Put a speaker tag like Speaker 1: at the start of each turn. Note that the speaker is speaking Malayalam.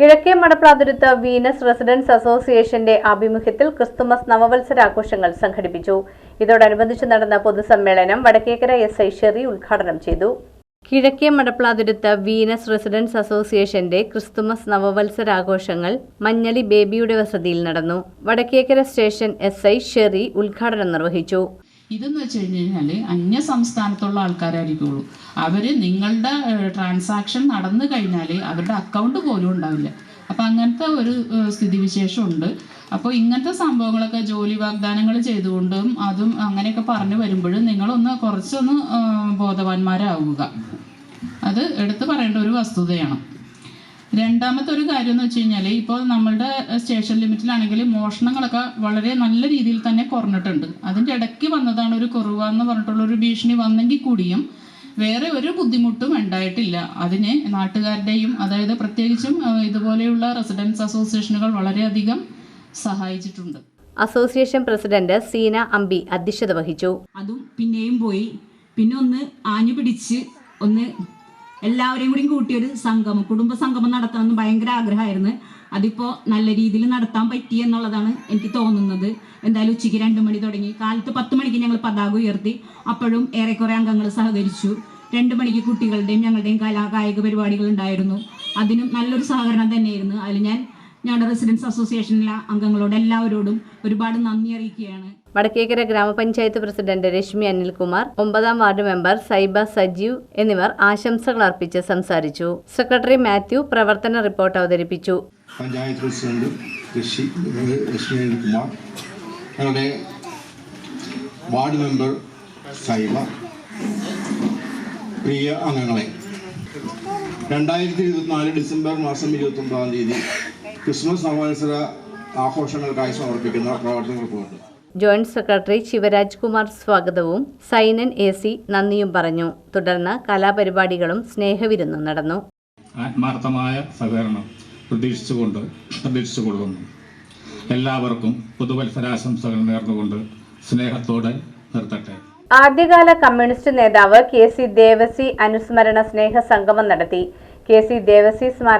Speaker 1: കിഴക്കേ മടപ്ലാതുരുത്ത് വീനസ് റെസിഡൻസ് അസോസിയേഷന്റെ ആഭിമുഖ്യത്തിൽ ക്രിസ്തുമസ് നവവത്സരാഘോഷങ്ങൾ സംഘടിപ്പിച്ചു. ഇതോടനുബന്ധിച്ച് നടന്ന പൊതുസമ്മേളനം വടക്കേക്കര എസ് ഐ ഷെറി ഉദ്ഘാടനം ചെയ്തു. കിഴക്കേ മടപ്ലാതുരുത്ത് വീനസ് റെസിഡൻസ് അസോസിയേഷന്റെ ക്രിസ്തുമസ് നവവത്സരാഘോഷങ്ങൾ മഞ്ഞളി ബേബിയുടെ വസതിയിൽ നടന്നു. Vadakkekara station S I Sherry ഉദ്ഘാടനം നിർവഹിച്ചു.
Speaker 2: ഇതെന്ന് വെച്ച് കഴിഞ്ഞ് കഴിഞ്ഞാൽ അന്യ സംസ്ഥാനത്തുള്ള ആൾക്കാരായിരിക്കുള്ളൂ. അവർ നിങ്ങളുടെ ട്രാൻസാക്ഷൻ നടന്നു കഴിഞ്ഞാൽ അവരുടെ അക്കൗണ്ട് പോലും ഉണ്ടാവില്ല. അപ്പം അങ്ങനത്തെ ഒരു സ്ഥിതിവിശേഷം ഉണ്ട് അപ്പോൾ ഇങ്ങനത്തെ സംഭവങ്ങളൊക്കെ ജോലി വാഗ്ദാനങ്ങൾ ചെയ്തുകൊണ്ടും അതും അങ്ങനെയൊക്കെ പറഞ്ഞു വരുമ്പോഴും നിങ്ങളൊന്ന് കുറച്ചൊന്ന് ബോധവാന്മാരാവുക. അത് എടുത്തു പറയേണ്ട ഒരു വസ്തുതയാണ്. രണ്ടാമത്തെ ഒരു കാര്യം എന്ന് വെച്ച് കഴിഞ്ഞാൽ ഇപ്പോൾ നമ്മളുടെ സ്റ്റേഷൻ ലിമിറ്റിലാണെങ്കിൽ മോഷണങ്ങളൊക്കെ വളരെ നല്ല രീതിയിൽ തന്നെ കുറഞ്ഞിട്ടുണ്ട്. അതിന്റെ ഇടയ്ക്ക് വന്നതാണ് ഒരു കുറവ് എന്ന് പറഞ്ഞിട്ടുള്ള ഒരു ഭീഷണി വന്നെങ്കിൽ കൂടിയും വേറെ ഒരു ബുദ്ധിമുട്ടും ഉണ്ടായിട്ടില്ല. അതിന് നാട്ടുകാരുടെയും അതായത് പ്രത്യേകിച്ചും ഇതുപോലെയുള്ള റെസിഡൻസ് അസോസിയേഷനുകൾ വളരെയധികം സഹായിച്ചിട്ടുണ്ട്.
Speaker 1: അസോസിയേഷൻ പ്രസിഡന്റ് സീന അമ്പി അധ്യക്ഷത വഹിച്ചു.
Speaker 3: അതും പിന്നെയും പോയി. പിന്നെ ഒന്ന് ആഞ്ഞു പിടിച്ച് ഒന്ന് എല്ലാവരെയും കൂടി കൂട്ടിയൊരു സംഗമം കുടുംബ സംഗമം നടത്തണമെന്ന് ഭയങ്കര ആഗ്രഹമായിരുന്നു. അതിപ്പോ നല്ല രീതിയിൽ നടത്താൻ പറ്റി എന്നുള്ളതാണ് എനിക്ക് തോന്നുന്നത്. എന്തായാലും ഉച്ചയ്ക്ക് രണ്ട് മണി തുടങ്ങി. കാലത്ത് പത്ത് മണിക്ക് ഞങ്ങൾ പതാക ഉയർത്തി അപ്പോഴും ഏറെക്കുറെ അംഗങ്ങൾ സഹകരിച്ചു. രണ്ട് മണിക്ക് കുട്ടികളുടെയും ഞങ്ങളുടെയും കലാ കായിക പരിപാടികൾ ഉണ്ടായിരുന്നു. അതിനും നല്ലൊരു സഹകരണം തന്നെയായിരുന്നു. അതിൽ ഞാൻ ഞങ്ങളുടെ റെസിഡൻസ് അസോസിയേഷനിലെ അംഗങ്ങളോട് എല്ലാവരോടും ഒരുപാട് നന്ദി അറിയിക്കുകയാണ്.
Speaker 1: വടക്കേക്കര ഗ്രാമപഞ്ചായത്ത് പ്രസിഡന്റ് രശ്മി അനിൽകുമാർ ഒമ്പതാം വാർഡ് മെമ്പർ സൈബ സജീവ് എന്നിവർ ആശംസകൾ അർപ്പിച്ച് സംസാരിച്ചു. സെക്രട്ടറി മാത്യു പ്രവർത്തന റിപ്പോർട്ട് അവതരിപ്പിച്ചു.
Speaker 4: പഞ്ചായത്ത് പ്രസിഡന്റ് ഋഷി ലക്ഷ്മി കുമാർ ഞങ്ങളുടെ വാർഡ് മെമ്പർ സൈബ പ്രിയ അംഗങ്ങളെ രണ്ടായിരത്തി ഇരുപത്തിനാല് ഡിസംബർ മാസം ഇരുപത്തി ഒമ്പതാം തീയതി ക്രിസ്മസ് നവവത്സര ആഘോഷങ്ങൾക്കായി സമർപ്പിക്കുന്ന പ്രവർത്തനങ്ങൾക്കുമുണ്ട്.
Speaker 1: ജോയിന്റ് സെക്രട്ടറി ശിവരാജ് കുമാർ സ്വാഗതവും സൈനൻ എ സി നന്ദിയും പറഞ്ഞു. തുടർന്ന് കലാപരിപാടികളും സ്നേഹവിരുന്നും നടന്നു.
Speaker 5: ആത്മാർത്ഥമായ സഹകരണം പ്രതീക്ഷിച്ചുകൊണ്ട് പ്രതീക്ഷിച്ചുകൊള്ളുന്നു. എല്ലാവർക്കും പുതുവത്സരാശംസകൾ നേർന്നുകൊണ്ട് സ്നേഹത്തോടെ നിർത്തട്ടെ.
Speaker 1: ആദ്യകാല കമ്മ്യൂണിസ്റ്റ് നേതാവ് കെ സി ദേവസി അനുസ്മരണ സ്നേഹ സംഗമം നടത്തി. കെ സി ദേവസി സ്മാരക